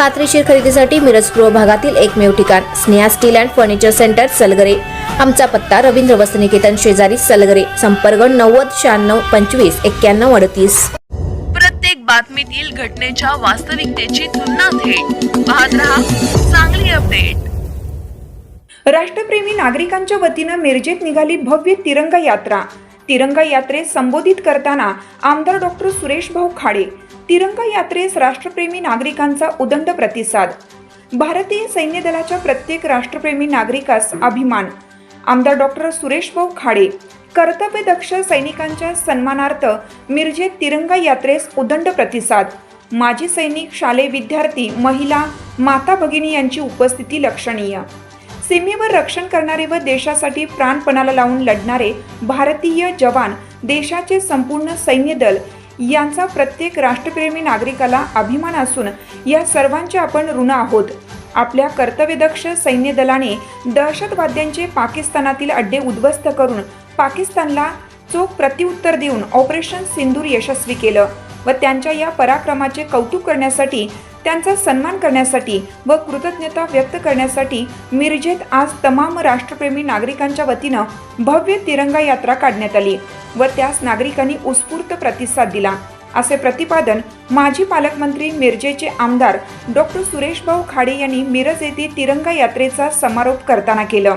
खात्रीशीर खरेदीसाठी मिरज पूर्व भागातील एकमेव ठिकाण Sneha steel and furniture centre Salgare. आमचा पत्ता रवींद्र वसनिकेतन शेजारी सलगरे. संपर्क नव्वद शहाण्णव पंचवीस एक्क्याण्णव अडतीस. प्रत्येक बातमीतील घटनेच्या वास्तविकतेची तुलना थेट. पाहत रहा चांगली अपडेट. राष्ट्रप्रेमी नागरिकांच्या वतीनं मिरजेत निघाली भव्य तिरंगा यात्रा. तिरंगा यात्रेस संबोधित करताना आमदार डॉक्टर सुरेश भाऊ खाडे तिरंगा यात्रेस राष्ट्रप्रेमी नागरिकांचा उदंड प्रतिसाद. भारतीय सैन्य दलाच्या प्रत्येक राष्ट्रप्रेमी नागरिकास अभिमान. आमदार डॉक्टर सुरेश भाऊ खाडे कर्तव्यदक्ष सैनिकांच्या सन्मानार्थ मिरजेत तिरंगा यात्रेस उदंड प्रतिसाद. माजी सैनिक शालेय विद्यार्थी महिला माता भगिनी यांची उपस्थिती लक्षणीय. सीमेवर रक्षण करणारे व देशासाठी प्राणपणाला लावून लढणारे भारतीय जवान देशाचे संपूर्ण सैन्य दल यांचा प्रत्येक राष्ट्रप्रेमी नागरिकाला अभिमान असून या सर्वांचे आपण ऋण आहोत. आपल्या कर्तव्यदक्ष सैन्य दलाने दहशतवाद्यांचे पाकिस्तानातील अड्डे उद्ध्वस्त करून पाकिस्तानला चोख प्रत्युत्तर देऊन ऑपरेशन सिंदूर यशस्वी केलं व त्यांच्या या पराक्रमाचे कौतुक करण्यासाठी त्यांचा सन्मान करण्यासाठी व कृतज्ञता व्यक्त करण्यासाठी मिरजेत आज तमाम राष्ट्रप्रेमी नागरिकांच्या वतीनं भव्य तिरंगा यात्रा काढण्यात आली व त्यास नागरिकांनी उत्स्फूर्त प्रतिसाद दिला. असे प्रतिपादन माजी पालकमंत्री मिरजेचे आमदार डॉक्टर सुरेशभाऊ खाडे यांनी मिरज येथे तिरंगा यात्रेचा समारोप करताना केलं.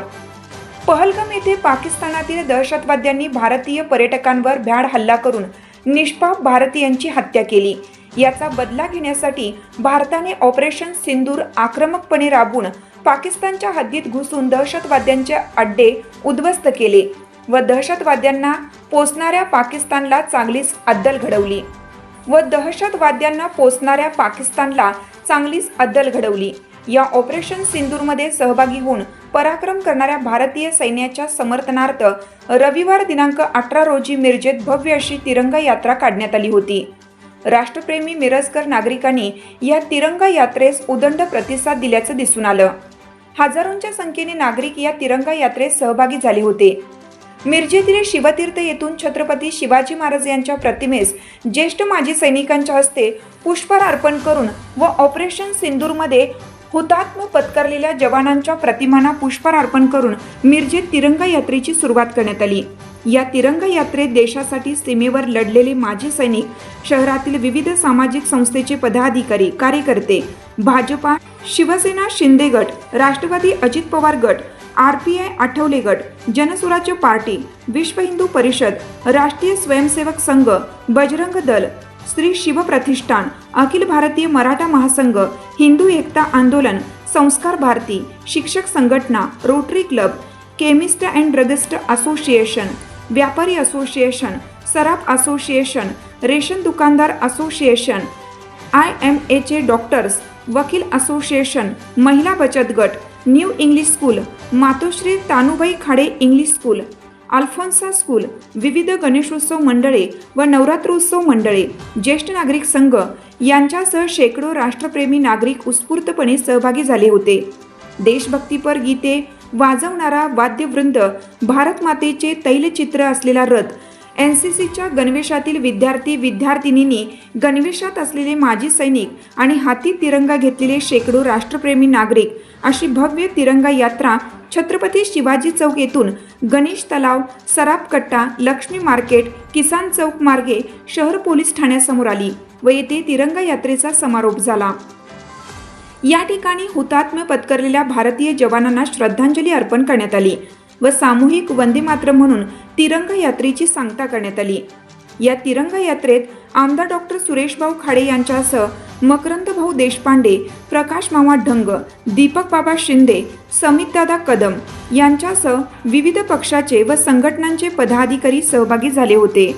पहलगाम येथे पाकिस्तानातील दहशतवाद्यांनी भारतीय पर्यटकांवर भ्याड हल्ला करून निष्पाप भारतीयांची हत्या केली. याचा बदला घेण्यासाठी भारताने ऑपरेशन सिंदूर आक्रमकपणे राबून पाकिस्तानच्या हद्दीत घुसून दहशतवाद्यांचे अड्डे उद्ध्वस्त केले व दहशतवाद्यांना पोचणाऱ्या पाकिस्तानला चांगलीच अद्दल घडवली व दहशतवाद्यांना पोचणाऱ्या पाकिस्तानला चांगलीच अद्दल घडवली. या ऑपरेशन सिंदूरमध्ये सहभागी होऊन पराक्रम करणाऱ्या भारतीय सैन्याच्या समर्थनार्थ रविवार दिनांक अठरा रोजी मिरजेत भव्य अशी तिरंगा यात्रा काढण्यात आली होती. राष्ट्रप्रेमी मिरजकर नागरिकांनी या तिरंगा यात्रेस उदंड प्रतिसाद दिल्याचं दिसून आलं. हजारोंच्या संख्येने नागरिक या तिरंगा यात्रेत सहभागी झाले होते. मिरजेतील शिवतीर्थ येथून छत्रपती शिवाजी महाराज यांच्या प्रतिमेस ज्येष्ठ माजी सैनिकांच्या हस्ते पुष्पहार अर्पण करून व ऑपरेशन सिंदूरमध्ये हुतात्म पत्करलेल्या जवानांच्या प्रतिमांना पुष्पहार अर्पण करून मिरजेत तिरंगा यात्रेची सुरुवात करण्यात आली. या तिरंगा यात्रेत देशासाठी सीमेवर लढलेले माजी सैनिक शहरातील विविध सामाजिक संस्थेचे पदाधिकारी कार्यकर्ते भाजपा शिवसेना शिंदे गट राष्ट्रवादी अजित पवार गट आर पी आय आठवले गट जनस्वराज्य पार्टी विश्व हिंदू परिषद राष्ट्रीय स्वयंसेवक संघ बजरंग दल श्री शिवप्रतिष्ठान अखिल भारतीय मराठा महासंघ हिंदू एकता आंदोलन संस्कार भारती शिक्षक संघटना Rotary club chemist and druggist association व्यापारी असोसिएशन सराफ असोसिएशन रेशन दुकानदार association I M A doctors वकील असोसिएशन महिला बचत गट new English school Matoshri Tanubai Khade English school Alphonsa school विविध गणेशोत्सव मंडळे व नवरात्रोत्सव मंडळे ज्येष्ठ नागरिक संघ यांच्यासह शेकडो राष्ट्रप्रेमी नागरिक उत्स्फूर्तपणे सहभागी झाले होते. देशभक्तीपर गीते वाजवणारा वाद्यवृंद भारतमातेचे तैलचित्र असलेला रथ. एन सी सीच्या गणवेशातील विद्यार्थी विद्यार्थिनींनी गणवेशात असलेले माजी सैनिक आणि हाती तिरंगा घेतलेले शेकडो राष्ट्रप्रेमी नागरिक अशी भव्य तिरंगा यात्रा छत्रपती शिवाजी चौक येथून गणेश तलाव सराफ कट्टा लक्ष्मी मार्केट किसान चौक मार्गे शहर पोलीस ठाण्यासमोर आली व येथे तिरंगा यात्रेचा समारोप झाला. या ठिकाणी हुतात्म्य पत्करलेल्या भारतीय जवानांना श्रद्धांजली अर्पण करण्यात आली व सामूहिक वंदेमात्र म्हणून तिरंग यात्रेची सांगता करण्यात आली. या तिरंग यात्रेत आमदार डॉक्टर सुरेशभाऊ खाडे यांच्यासह मकरंदभाऊ देशपांडे प्रकाश मामा ढंग दीपक बाबा शिंदे समितदादा कदम यांच्यासह विविध पक्षाचे व संघटनांचे पदाधिकारी सहभागी झाले होते.